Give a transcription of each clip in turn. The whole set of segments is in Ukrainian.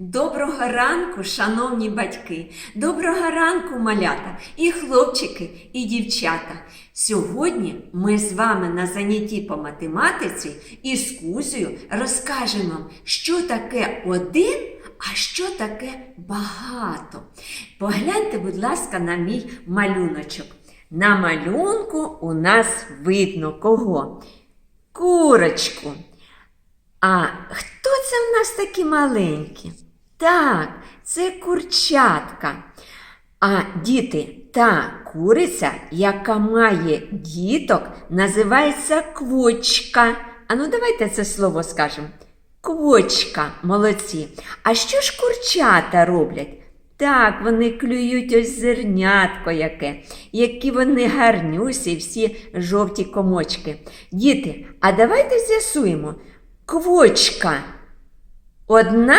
Доброго ранку, шановні батьки, доброго ранку, малята, і хлопчики, і дівчата. Сьогодні ми з вами на занятті по математиці із Кузею розкажемо що таке один, а що таке багато. Погляньте, будь ласка, на мій малюночок. На малюнку у нас видно кого? Курочку. А хто це в нас такі маленькі? Так, це курчатка. А діти, та куриця, яка має діток, називається квочка. А ну давайте це слово скажемо. Квочка, молодці. А що ж курчата роблять? Так, вони клюють ось зернятко яке, які вони гарнюсі, всі жовті комочки. Діти, а давайте з'ясуємо. Квочка. Одна?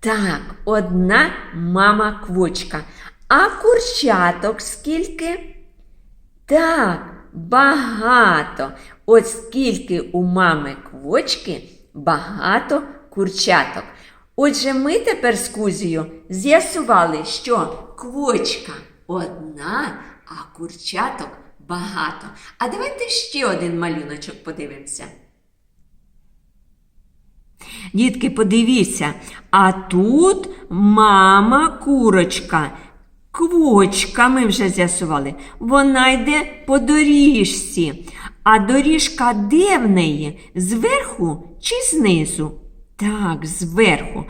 Так, одна мама квочка. А курчаток скільки? Так, багато. От скільки у мами квочки, багато курчаток. Отже, ми тепер з Кузією з'ясували, що квочка одна, а курчаток багато. А давайте ще один малюночок подивимося. Дітки, подивіться, а тут мама курочка. Квочка, ми вже з'ясували, вона йде по доріжці. А доріжка де в неї? Зверху чи знизу? Так, зверху.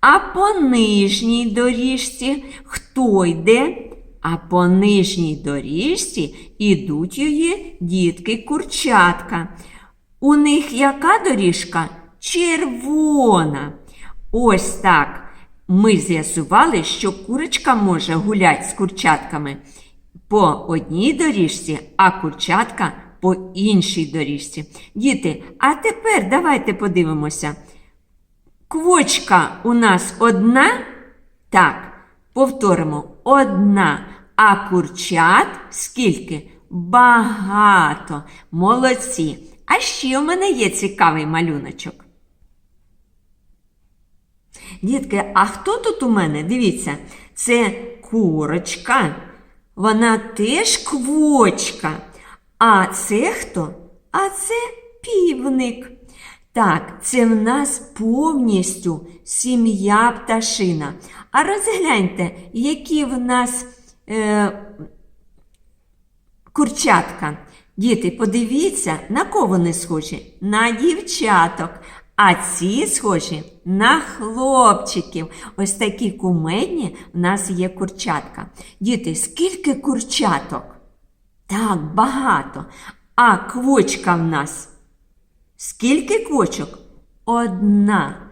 А по нижній доріжці хто йде? А по нижній доріжці ідуть її дітки курчатка. У них яка доріжка? Червона. Ось так. Ми з'ясували, що курочка може гуляти з курчатками по одній доріжці, а курчатка по іншій доріжці. Діти, а тепер давайте подивимося. Квочка у нас одна? Так, повторимо, одна. А курчат скільки? Багато. Молодці. А ще у мене є цікавий малюночок. Дітки, а хто тут у мене? Дивіться, це курочка. Вона теж квочка. А це хто? А це півник. Так, це в нас повністю сім'я пташина. А розгляньте, які в нас е, курчатка. Діти, подивіться, на кого вони схожі? На дівчаток. А ці схожі на хлопчиків. Ось такі кумедні в нас є курчатка. Діти, скільки курчаток? Так, багато. А квочка в нас. Скільки квочок? Одна.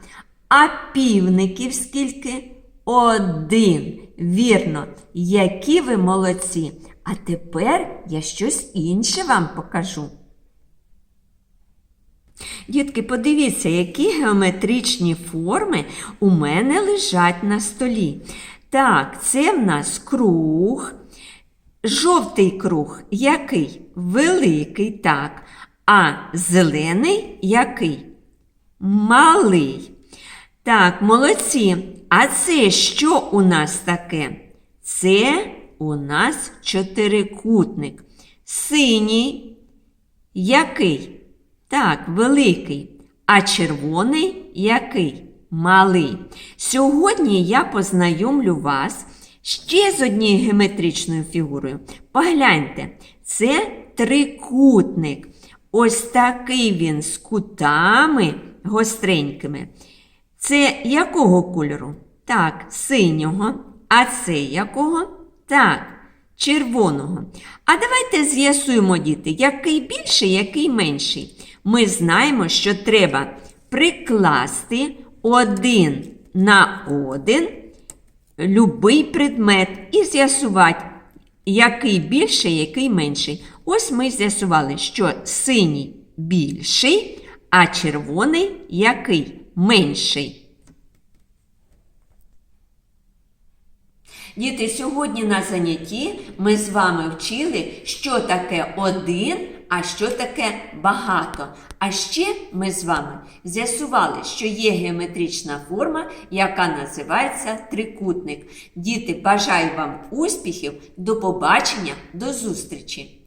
А півників скільки? Один. Вірно, які ви молодці. А тепер я щось інше вам покажу. Дітки, подивіться, які геометричні форми у мене лежать на столі. Так, це в нас круг. Жовтий круг який? Великий, так. А зелений який? Малий. Так, молодці. А це що у нас таке? Це у нас чотирикутник. Синій який? Так, великий. А червоний який? Малий. Сьогодні я познайомлю вас ще з однією геометричною фігурою. Погляньте, це трикутник. Ось такий він з кутами гостренькими. Це якого кольору? Так, синього. А це якого? Так, червоного. А давайте з'ясуємо, діти, який більший, який менший. Ми знаємо, що треба прикласти один на один любий предмет і з'ясувати, який більший, який менший. Ось ми з'ясували, що синій більший, а червоний який менший. Діти, сьогодні на занятті ми з вами вчили, що таке один, А що таке багато? А ще ми з вами з'ясували, що є геометрична форма, яка називається трикутник. Діти, бажаю вам успіхів, до побачення, до зустрічі!